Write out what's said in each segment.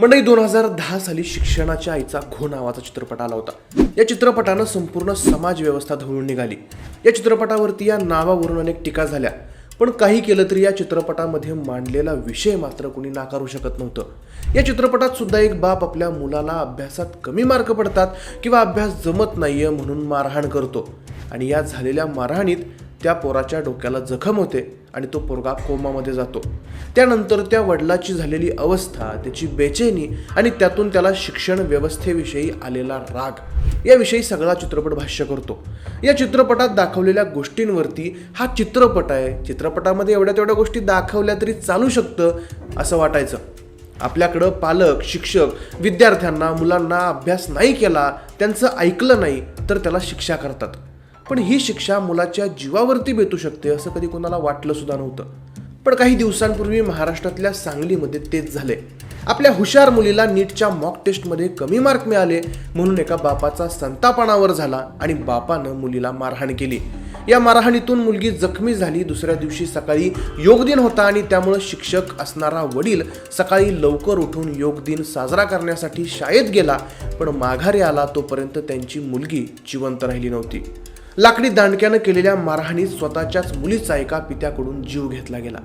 मंडळी दोन हजार दहा साली शिक्षणाच्या आईचा घो नावाचा चित्रपट आला होता. या चित्रपटानं संपूर्ण समाज व्यवस्था धवळून निघाली. या चित्रपटावरती या नावावरून अनेक टीका झाल्या. पण काही केलं तरी या चित्रपटामध्ये मांडलेला विषय मात्र कोणी नाकारू शकत नव्हतं. या चित्रपटात सुद्धा एक बाप आपल्या मुलाला अभ्यासात कमी मार्क पडतात किंवा अभ्यास जमत नाहीये म्हणून मारहाण करतो. आणि या झालेल्या मारहाणीत त्या पोराच्या डोक्याला जखम होते. आणि तो पोरगा कोमामध्ये जातो. त्यानंतर त्या वडिलाची झालेली अवस्था त्याची बेचैनी आणि त्यातून त्याला शिक्षण व्यवस्थेविषयी आलेला राग याविषयी सगळा चित्रपट भाष्य करतो. या चित्रपटात दाखवलेल्या गोष्टींवरती हा चित्रपट आहे. चित्रपटामध्ये एवढ्या तेवढ्या गोष्टी दाखवल्या तरी चालू शकतं असं वाटायचं. आपल्याकडं पालक शिक्षक विद्यार्थ्यांना मुलांना अभ्यास नाही केला त्यांचं ऐकलं नाही तर त्याला शिक्षा करतात. पण ही शिक्षा मुलाच्या जीवावरती बेतू शकते असं कधी कोणाला वाटलं सुद्धा नव्हतं. पण काही दिवसांपूर्वी महाराष्ट्रातल्या सांगलीमध्ये तेच झाले. आपल्या हुशार मुलीला नीटच्या मॉक टेस्टमध्ये कमी मार्क मिळाले म्हणून एका बापाचा संतापणावर झाला आणि बापानं मुलीला मारहाण केली. या मारहाणीतून मुलगी जखमी झाली दुसऱ्या दिवशी सकाळी योग दिन होता आणि त्यामुळं शिक्षक असणारा वडील सकाळी लवकर उठून योग दिन साजरा करण्यासाठी शाळेत गेला पण माघारी आला तोपर्यंत त्यांची मुलगी जिवंत राहिली नव्हती. लाकडी दांडक्यानं केलेल्या मारहाणीत स्वतःच्याच मुलीचा एका पित्याकडून जीव घेतला गेला.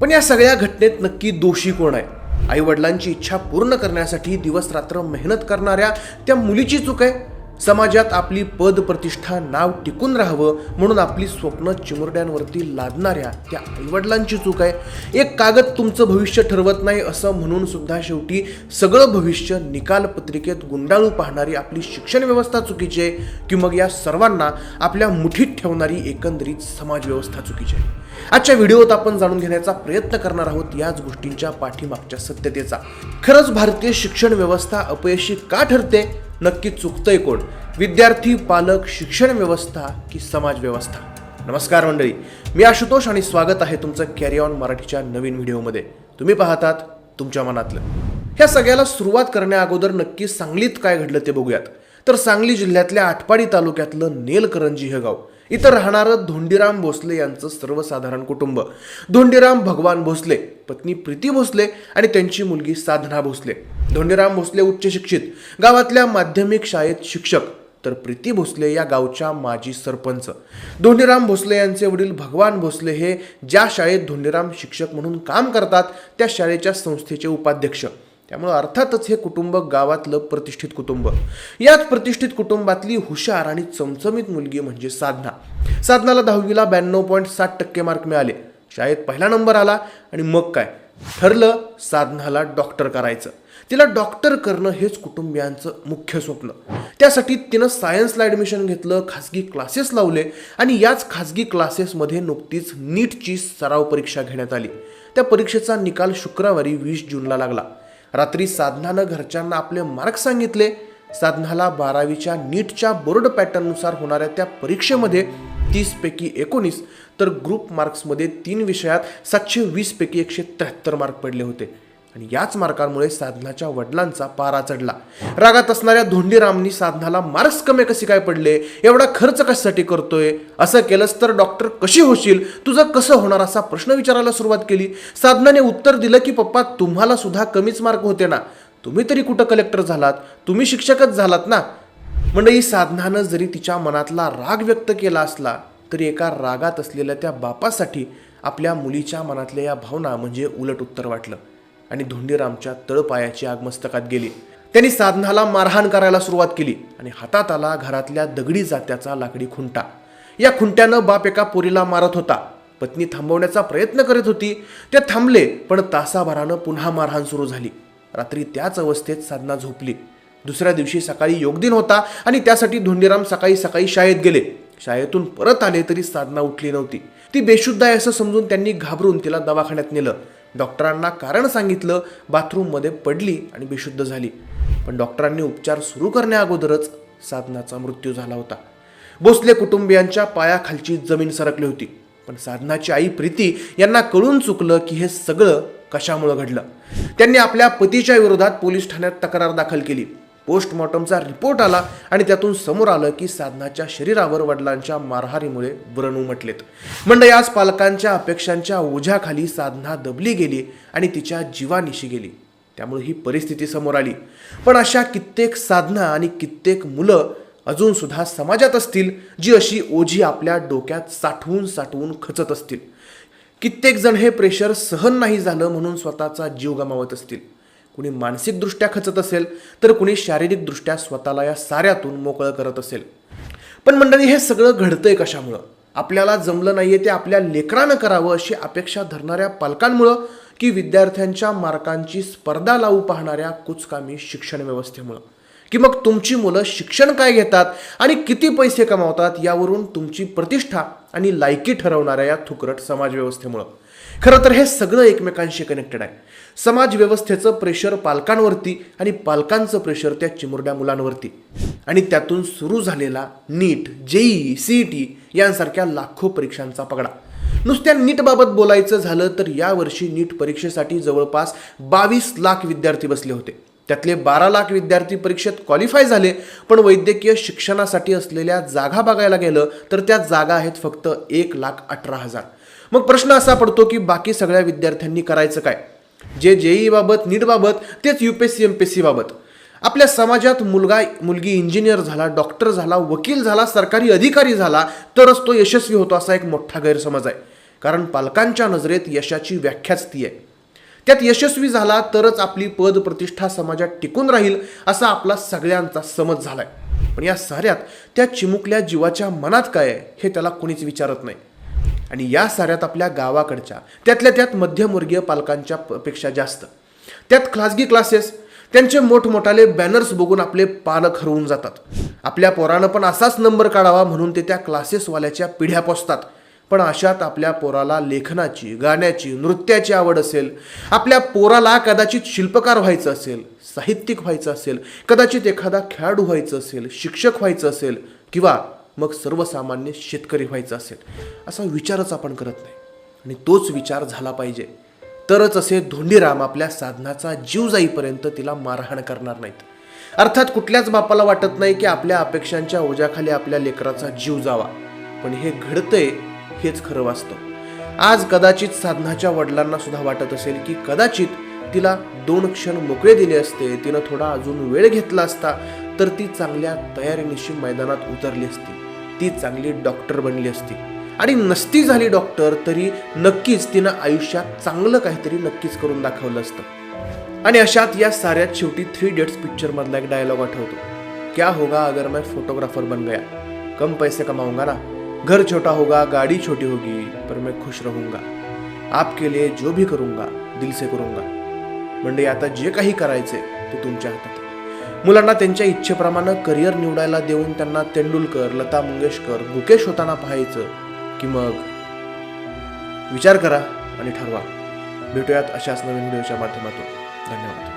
पण या सगळ्या घटनेत नक्की दोषी कोण आहे? आई वडिलांची इच्छा पूर्ण करण्यासाठी दिवस रात्र मेहनत करणाऱ्या त्या मुलीची चूक आहे? समाजात आपली पद प्रतिष्ठा नाव टिकून राहावं म्हणून आपली स्वप्न चिमुरड्यांवरती लादणाऱ्या त्या आईवडिलांची चूक आहे. एक कागद तुमचं भविष्य ठरवत नाही असं म्हणून सुद्धा शेवटी सगळं भविष्य निकाल पत्रिकेत गुंडाळू पाहणारी आपली शिक्षण व्यवस्था चुकीची आहे की मग या सर्वांना आपल्या मुठीत ठेवणारी एकंदरीत समाजव्यवस्था चुकीची आहे. आजच्या व्हिडिओत आपण जाणून घेण्याचा प्रयत्न करणार आहोत याच गोष्टींच्या पाठीमागच्या सत्यतेचा. खरंच भारतीय शिक्षण व्यवस्था अपयशी का ठरते? नक्की चुकतंय कोण? विद्यार्थी पालक शिक्षण व्यवस्था की समाज व्यवस्था? नमस्कार मंडळी मी आशुतोष आणि स्वागत आहे तुमचं कॅरी ऑन मराठीच्या नवीन व्हिडिओमध्ये. तुम्ही पाहतात तुमच्या मनातलं. ह्या सगळ्याला सुरुवात करण्या अगोदर नक्की सांगलीत काय घडलं ते बघूयात. तर सांगली जिल्ह्यातल्या आटपाडी तालुक्यातलं नेलकरंजी हे गाव. इथं राहणारं धोंडीराम भोसले यांचं सर्वसाधारण कुटुंब. धोंडीराम भगवान भोसले पत्नी प्रीती भोसले आणि त्यांची मुलगी साधना भोसले. धोंडीराम भोसले उच्च शिक्षित गावातल्या माध्यमिक शाळेत शिक्षक. तर प्रीती भोसले या गावच्या माजी सरपंच. धोंडीराम भोसले यांचे वडील भगवान भोसले हे ज्या शाळेत धोंडीराम शिक्षक म्हणून काम करतात त्या शाळेच्या संस्थेचे उपाध्यक्ष. त्यामुळे अर्थातच हे कुटुंब गावातलं प्रतिष्ठित कुटुंब. याच प्रतिष्ठित कुटुंबातली हुशार आणि चमचमीत मुलगी म्हणजे साधना. साधनाला दहावीला ब्याण्णव पॉईंट साठ टक्के मार्क मिळाले. शाळेत पहिला नंबर आला आणि मग काय? ठरलं साधनाला डॉक्टर करायचं. तिला डॉक्टर करणं हेच कुटुंबियांचं मुख्य स्वप्न. त्यासाठी तिनं सायन्सला ॲडमिशन घेतलं खाजगी क्लासेस लावले आणि याच खाजगी क्लासेसमध्ये नुकतीच नीटची सराव परीक्षा घेण्यात आली. त्या परीक्षेचा निकाल शुक्रवारी वीस जूनला लागला. रात्री साधनानं घरच्यांना आपले मार्क सांगितले. साधनाला बारावीच्या नीटच्या बोर्ड पॅटर्ननुसार होणाऱ्या त्या परीक्षेमध्ये तीसपैकी एकोणीस तर ग्रुप मार्क्समध्ये तीन विषयात सातशे वीसपैकी एकशे त्र्याहत्तर मार्क पडले होते. आणि याच मार्कांमुळे साधनाच्या वडिलांचा पारा चढला. रागात असणाऱ्या धोंडीरामनी साधनाला मार्क्स कमी कसे काय पडले? एवढा खर्च कशासाठी करतोय? असं केलंस तर डॉक्टर कशी होशील? तुझं कसं होणार असा प्रश्न विचारायला सुरुवात केली. साधनाने उत्तर दिलं की पप्पा तुम्हाला सुद्धा कमीच मार्क होते ना. तुम्ही तरी कुठं कलेक्टर झालात? तुम्ही शिक्षकच झालात ना. मंडळी साधनानं जरी तिच्या मनातला राग व्यक्त केला असला तरी एका रागात असलेल्या त्या बापासाठी आपल्या मुलीच्या मनातल्या या भावना म्हणजे उलट उत्तर वाटलं. आणि धोंडीरामच्या तळपायाची आग मस्तकात गेली. त्यांनी साधनाला मारहाण करायला सुरुवात केली आणि हातात आला घरातल्या दगडी जात्याचा लाकडी खुंटा. या खुंट्यानं बाप एका पोरीला मारत होता. पत्नी थांबवण्याचा प्रयत्न करत होती. ते थांबले पण तासाभरानं पुन्हा मारहाण सुरू झाली. रात्री त्याच अवस्थेत साधना झोपली. दुसऱ्या दिवशी सकाळी योगदिन होता आणि त्यासाठी धोंडीराम सकाळी सकाळी शाळेत गेले. शाळेतून परत आले तरी साधना उठली नव्हती. ती बेशुद्ध आहे असं समजून त्यांनी घाबरून तिला दवाखान्यात नेलं. डॉक्टरांना कारण सांगितलं बाथरूममध्ये पडली आणि बेशुद्ध झाली. पण डॉक्टरांनी उपचार सुरू करण्या अगोदरच साधनाचा मृत्यू झाला होता. भोसले कुटुंबियांच्या पायाखालची जमीन सरकली होती. पण साधनाची आई प्रीती यांना कळून चुकलं की हे सगळं कशामुळं घडलं. त्यांनी आपल्या पतीच्या विरोधात पोलीस ठाण्यात तक्रार दाखल केली. पोस्टमॉर्टमचा रिपोर्ट आला आणि त्यातून समोर आलं की साधनाच्या शरीरावर वडिलांच्या मारहारीमुळे व्रण उमटलेत. मंडळी आज पालकांच्या अपेक्षांच्या ओझ्याखाली साधना दबली गेली आणि तिच्या जीवानिशी गेली. त्यामुळे ही परिस्थिती समोर आली. पण अशा कित्येक साधना आणि कित्येक मुलं अजून सुद्धा समाजात असतील जी अशी ओझी आपल्या डोक्यात साठवून साठवून खचत असतील. कित्येक जण हे प्रेशर सहन नाही झालं म्हणून स्वतःचा जीव गमावत असतील. कुणी मानसिकदृष्ट्या खचत असेल तर कुणी शारीरिकदृष्ट्या स्वतःला या साऱ्यातून मोकळं करत असेल. पण मंडळी हे सगळं घडतंय कशामुळं? आपल्याला जमलं नाहीये ते आपल्या लेकरानं करावं अशी अपेक्षा धरणाऱ्या पालकांमुळं की विद्यार्थ्यांच्या मार्कांची स्पर्धा लावू पाहणाऱ्या कुचकामी शिक्षण व्यवस्थेमुळं? की मग तुमची मुलं शिक्षण काय घेतात आणि किती पैसे कमावतात यावरून तुमची प्रतिष्ठा आणि लायकी ठरवणाऱ्या या थुकरट समाजव्यवस्थेमुळं खरं तर हे सगळं एकमेकांशी कनेक्टेड आहे. समाजव्यवस्थेचं प्रेशर पालकांवरती आणि पालकांचं प्रेशर त्या चिमुरड्या मुलांवरती. आणि त्यातून सुरू झालेला नीट जेई सी टी यांसारख्या लाखो परीक्षांचा पगडा. नुसत्या नीटबाबत बोलायचं झालं तर यावर्षी नीट परीक्षेसाठी जवळपास बावीस लाख विद्यार्थी बसले होते. त्यातले बारा लाख विद्यार्थी परीक्षेत क्वालिफाय झाले पण वैद्यकीय शिक्षणासाठी असलेल्या जागा बघायला गेलं तर त्या जागा आहेत फक्त एक लाख अठरा हजार. मग प्रश्न असा पडतो की बाकी सगळ्या विद्यार्थ्यांनी करायचं काय? जे जेई बाबत नीटबाबत तेच U P S C M P S C बाबत. आपल्या समाजात मुलगा मुलगी इंजिनियर झाला डॉक्टर झाला वकील झाला सरकारी अधिकारी झाला तरच तो यशस्वी होतो असा एक मोठा गैरसमज आहे. कारण पालकांच्या नजरेत यशाची व्याख्याच ती आहे. त्यात यशस्वी झाला तरच आपली पद प्रतिष्ठा समाजात टिकून राहील असा आपला सगळ्यांचा समज झालाय. पण या साऱ्यात त्या चिमुकल्या जीवाच्या मनात काय आहे हे त्याला कुणीच विचारत नाही. आणि या साऱ्यात आपल्या गावाकडच्या त्यातल्या त्यात मध्यमवर्गीय पालकांच्या पेक्षा जास्त. त्यात खाजगी क्लासेस त्यांचे मोठमोठाले बॅनर्स बघून आपले पालक हरवून जातात. आपल्या पोरानं पण असाच नंबर काढावा म्हणून ते त्या क्लासेसवाल्याच्या पिढ्या पोचतात पण अशात आपल्या पोराला लेखनाची गाण्याची नृत्याची आवड असेल. आपल्या पोराला कदाचित शिल्पकार व्हायचं असेल साहित्यिक व्हायचं असेल कदाचित एखादा खेळाडू व्हायचं असेल शिक्षक व्हायचं असेल किंवा मग सर्वसामान्य शेतकरी व्हायचं असेल. असा विचारच आपण करत नाही. आणि तोच विचार झाला पाहिजे. तरच असे धोंडीराम आपल्या साधनाचा जीव जाईपर्यंत तिला मारहाण करणार नाहीत. अर्थात कुठल्याच बापाला वाटत नाही की आपल्या अपेक्षांच्या ओझ्याखाली आपल्या लेकराचा जीव जावा. पण हे घडतंय हेच खरं वास्तव आज कदाचित साधनाच्या वडिलांना सुद्धा वाटत असेल की कदाचित तिला दोन क्षण मोकळे दिले असते तिनं थोडा अजून वेळ घेतला असता तर ती चांगल्या तयारीनिशी मैदानात उतरली असती. ती चांगली डॉक्टर बनली असती. आणि नसती झाली डॉक्टर तरी नक्कीच तिनं आयुष्यात चांगलं काहीतरी नक्कीच करून दाखवलं असतं. आणि अशात या साऱ्यात शेवटी थ्री डेट्स पिक्चरमधला एक डायलॉग आठवतो. क्या होगा अगर मैं फोटोग्राफर बन गया? कम पैसे कमाऊंगा ना? घर छोटा होगा गाड़ी छोटी होगी पर मैं खुश रहूंगा। आपके लिए जो भी करूंगा दिल से करूंगा। म्हणजे आता जे काही करायचे ते तुमच्या हातात मुलांना त्यांच्या इच्छेप्रमाणे करिअर निवडायला देऊन त्यांना तेंडुलकर लता मंगेशकर मुकेश होताना पाहायचं की मग? विचार करा आणि ठरवा. भेटूयात अशाच नवीन व्हिडिओच्या माध्यमातून. धन्यवाद.